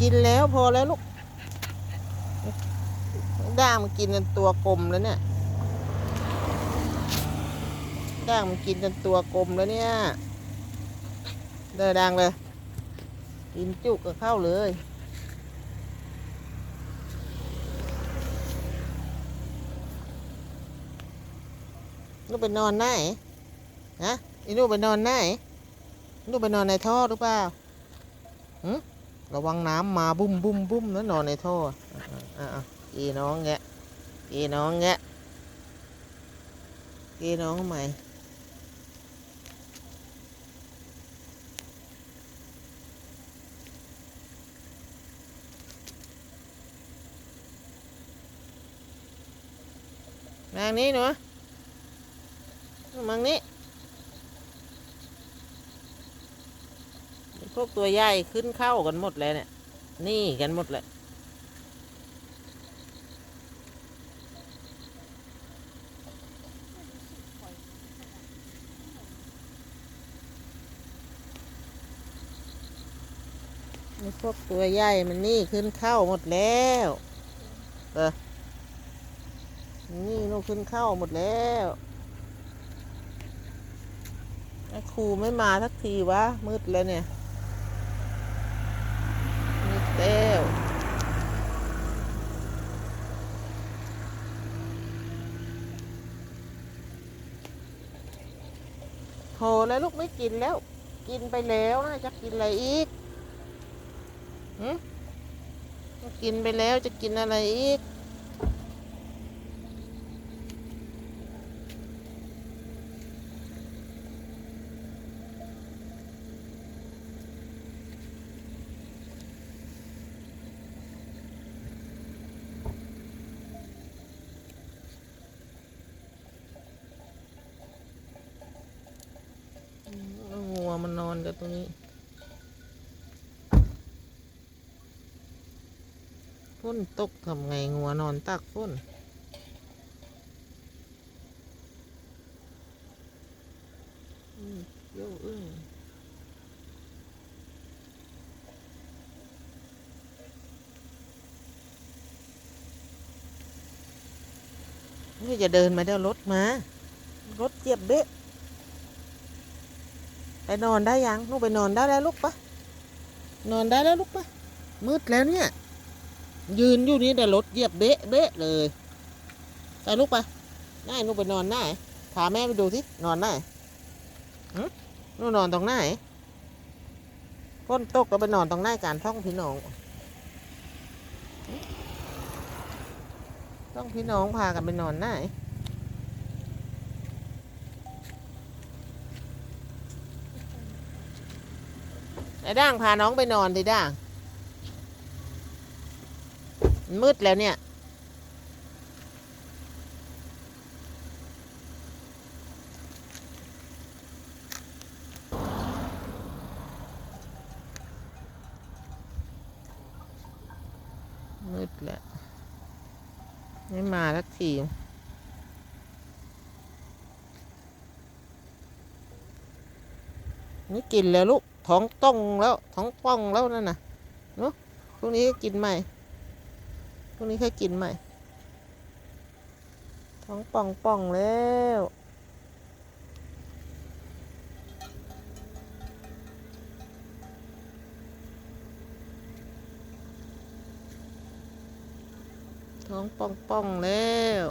กินแล้วพอแล้วลูกด่างมันกินจนตัวกลมแล้วเนี่ยด่างมันกินจนตัวกลมแล้วเนี่ยเดินดังเลย กินจุกก็เข้าเลยลูกไปนอนไหนฮะอีลูกไปนอนไหนลูกไปนอนในท่อหรือเปล่าหึ ระวังน้ำมาบุ้มบุ้มบุ้มแล้วนอนในท่ออะอะอะอีน้องแงะอีน้องแงะอีน้องใหม่นางนี้หนูมังนี้ พวกตัวใหญ่ขึ้นเข้ากันหมดเลยเนี่ย นี่กันหมดเลยพวกตัวใหญ่มันนี่ขึ้นเข้าหมดแล้วเออนี่ลูกขึ้นเข้าหมดแล้วไอ้ครูไม่มาสักทีวะมืดแล้วเนี่ยมืดแล้ว โหแล้วลูกไม่กินแล้ว กินไปแล้วนะจะกินอะไรอีกหืมกินไปแล้วจะกินอะไรอีก เอางัวมันนอนกัน ตรงนี้ฝนตกทำไงงัวนอนตักฝนอืมเดี๋ยอึ้งนี่จะเดินมาเดี๋ยวรถมา รถเจ็บเบ๊ะ ไปนอนได้ยังลูกไปนอนได้แล้วลูกปะนอนได้แล้วลูกปะมืดแล้วเนี่ย ยืนอยู่นี่แต่รถเหยียบเบะเบะเลยไปลูกปะได้ลูกไปนอนได้พาแม่ไปดูสินอนได้หึลูกนอนตรงไหนพ้นตกก็ไปนอนตรงไหนการท่องพี่น้องต้องพี่น้องพากันไปนอนไหน ไอ้ด่างพาน้องไปนอนดิด่าง มืดแล้วเนี่ย มืดแล้ว ไม่มาสักทีนี่กินแล้วลูก ท้องต้องแล้วท้องป่องแล้วนั่นน่ะเนาะพรุ่งนี้ก็กินใหม่พรุ่งนี้ค่อยกินใหม่ ท้องป่องป่องแล้วท้องป่องป่องแล้ว